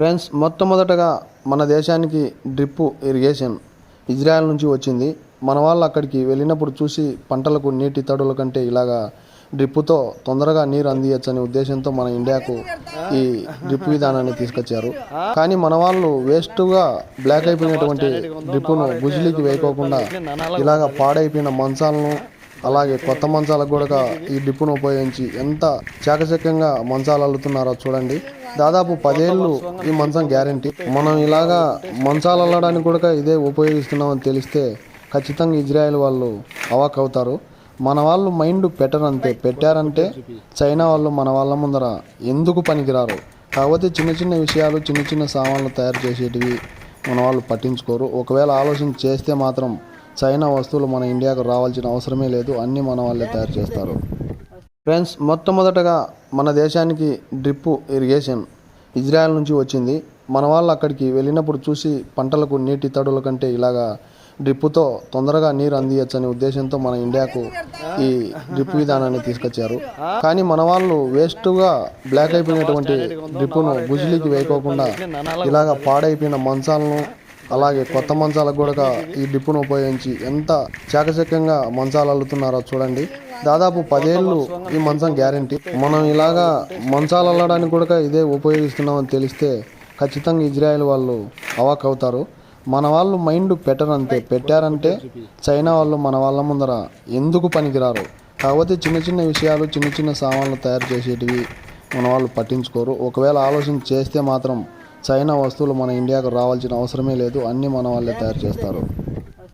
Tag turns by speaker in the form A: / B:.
A: Friends మొట్టమొదటగా మన దేశానికి డ్రిప్ ఇరిగేషన్ ఇజ్రాయెల్ నుంచి వచ్చింది. మన వాళ్ళు అక్కడికి వెళ్ళినప్పుడు చూసి పంటలకు నీటి తడుల కంటే ఇలాగా డ్రిప్పుతో తొందరగా నీరు అందియచ్చనే ఉద్దేశంతో మన ఇండియాకు ఈ డ్రిప్ విధానాన్ని తీసుకొచ్చారు. కానీ మన వాళ్ళు వేస్ట్గా బ్లాక్ అయిపోయినటువంటి డ్రిప్పును గుజిలీకి వేయకోకుండా ఇలాగ పాడైపోయిన మంచాలను అలాగే కొత్త మంచాలకు కూడా ఈ డిప్పును ఉపయోగించి ఎంత చాకచక్యంగా మంచాలు అల్లుతున్నారో చూడండి. దాదాపు పదేళ్ళు ఈ మంచం గ్యారంటీ. మనం ఇలాగా మంచాలు అల్లడానికి కూడా ఇదే ఉపయోగిస్తున్నామని తెలిస్తే ఖచ్చితంగా ఇజ్రాయెల్ వాళ్ళు అవాక్ అవుతారు. మన వాళ్ళు మైండ్ పెట్టరు అంతే పెట్టారంటే చైనా వాళ్ళు మన వాళ్ళ ముందర ఎందుకు పనికిరారు? కాకపోతే చిన్న చిన్న విషయాలు చిన్న చిన్న సామాన్లు తయారు చేసేటివి మన వాళ్ళు పట్టించుకోరు. ఒకవేళ ఆలోచన చేస్తే మాత్రం చైనా వస్తువులు మన ఇండియాకు రావాల్సిన అవసరమే లేదు. అన్నీ మన వాళ్ళే తయారు చేస్తారు. ఫ్రెండ్స్ మొట్టమొదటగా మన దేశానికి డ్రిప్ ఇరిగేషన్ ఇజ్రాయెల్ నుంచి వచ్చింది. మన వాళ్ళు అక్కడికి వెళ్ళినప్పుడు చూసి పంటలకు నీటి తడుల కంటే ఇలాగా డ్రిప్పుతో తొందరగా నీరు అందియచ్చనే ఉద్దేశంతో మన ఇండియాకు ఈ డ్రిప్ విధానాన్ని తీసుకొచ్చారు. కానీ మన వాళ్ళు వేస్ట్గా బ్లాక్ అయిపోయినటువంటి డ్రిప్పును గుజిలీకి వేయకోకుండా ఇలాగ పాడైపోయిన మంచాలను అలాగే కొత్త మంచాలకు కూడా ఈ డిప్పును ఉపయోగించి ఎంత చాకచక్యంగా మంచాలు అల్లుతున్నారో చూడండి. దాదాపు పదేళ్ళు ఈ మంచం గ్యారంటీ. మనం ఇలాగా మంచాలు అల్లడానికి కూడా ఇదే ఉపయోగిస్తున్నామని తెలిస్తే ఖచ్చితంగా ఇజ్రాయెల్ వాళ్ళు అవాక్ అవుతారు. మన వాళ్ళు మైండ్ పెట్టరంతే. పెట్టారంటే చైనా వాళ్ళు మన వాళ్ళ ముందర ఎందుకు పనికిరారు? కాకపోతే చిన్న చిన్న విషయాలు చిన్న చిన్న సామాన్లు తయారు చేసేటివి మన వాళ్ళు పట్టించుకోరు. ఒకవేళ ఆలోచన చేస్తే మాత్రం చైనా వస్తువులు మన ఇండియాకు రావాల్సిన అవసరమే లేదు. అన్నీ మన వాళ్ళే తయారు చేస్తారు.